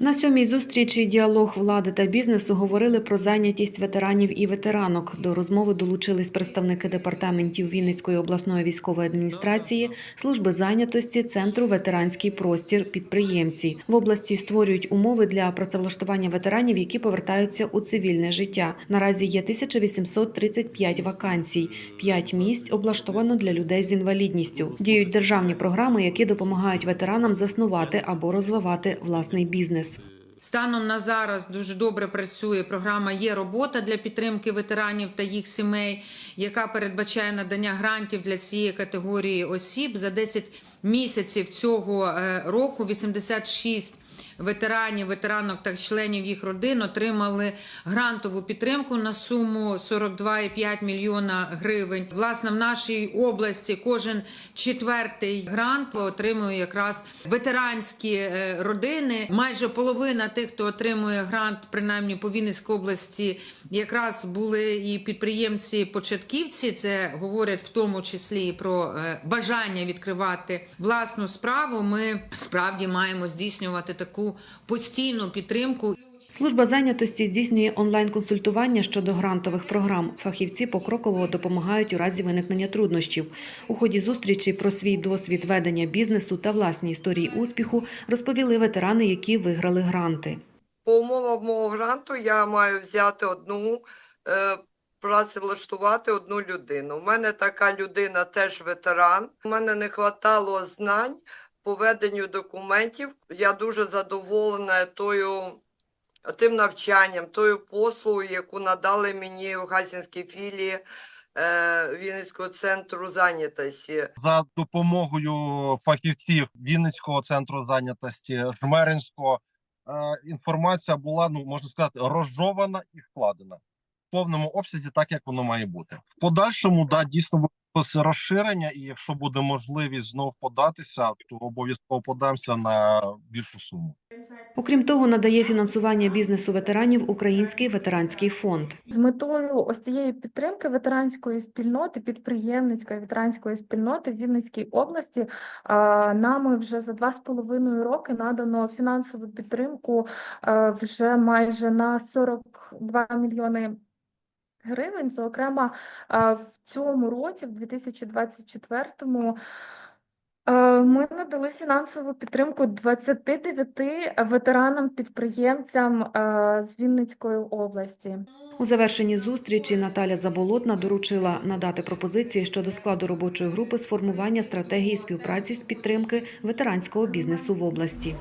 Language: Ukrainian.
На сьомій зустрічі діалог влади та бізнесу говорили про зайнятість ветеранів і ветеранок. До розмови долучились представники департаментів Вінницької обласної військової адміністрації, служби зайнятості, центру ветеранський простір, підприємці. В області створюють умови для працевлаштування ветеранів, які повертаються у цивільне життя. Наразі є 1835 вакансій. П'ять місць облаштовано для людей з інвалідністю. Діють державні програми, які допомагають ветеранам заснувати або розвивати власний бізнес. Станом на зараз дуже добре працює програма Є робота для підтримки ветеранів та їх сімей, яка передбачає надання грантів для цієї категорії осіб. За 10 місяців цього е, року 86 ветеранів, ветеранок та членів їх родин отримали грантову підтримку на суму 42,5 мільйона гривень. Власне, в нашій області кожен четвертий грант отримує якраз ветеранські е, родини. Майже половина тих, хто отримує грант, принаймні по Вінницькій області, якраз були і підприємці-початківці. Це говорять в тому числі і про е, бажання відкривати власну справу. Ми справді маємо здійснювати таку постійну підтримку. Служба зайнятості здійснює онлайн-консультування щодо грантових програм. Фахівці покроково допомагають у разі виникнення труднощів. У ході зустрічі про свій досвід ведення бізнесу та власні історії успіху розповіли ветерани, які виграли гранти. По умовам мого гранту я маю взяти одну, е, працевлаштувати одну людину. У мене така людина теж ветеран. У мене не вистачало знань по веденню документів. Я дуже задоволена тою. Тим навчанням, тою послугою, яку надали мені в Гасінській філії е, Вінницького центру зайнятості. за допомогою фахівців Вінницького центру зайнятості Жмеринського е, інформація була, ну можна сказати, розжована і вкладена в повному обсязі, так як воно має бути. В подальшому, да, дійсно розширення, і якщо буде можливість знов податися, то обов'язково подамося на більшу суму. Окрім того, надає фінансування бізнесу ветеранів Український ветеранський фонд. З метою ось цієї підтримки ветеранської спільноти, підприємницької ветеранської спільноти в Вінницькій області нами вже за два з половиною роки надано фінансову підтримку вже майже на 42 мільйони гривень. Зокрема, в цьому році, в 2024-му, Е, Ми надали фінансову підтримку 29 ветеранам-підприємцям з Вінницької області. У завершенні зустрічі Наталя Заболотна доручила надати пропозиції щодо складу робочої групи з формування стратегії співпраці з підтримки ветеранського бізнесу в області.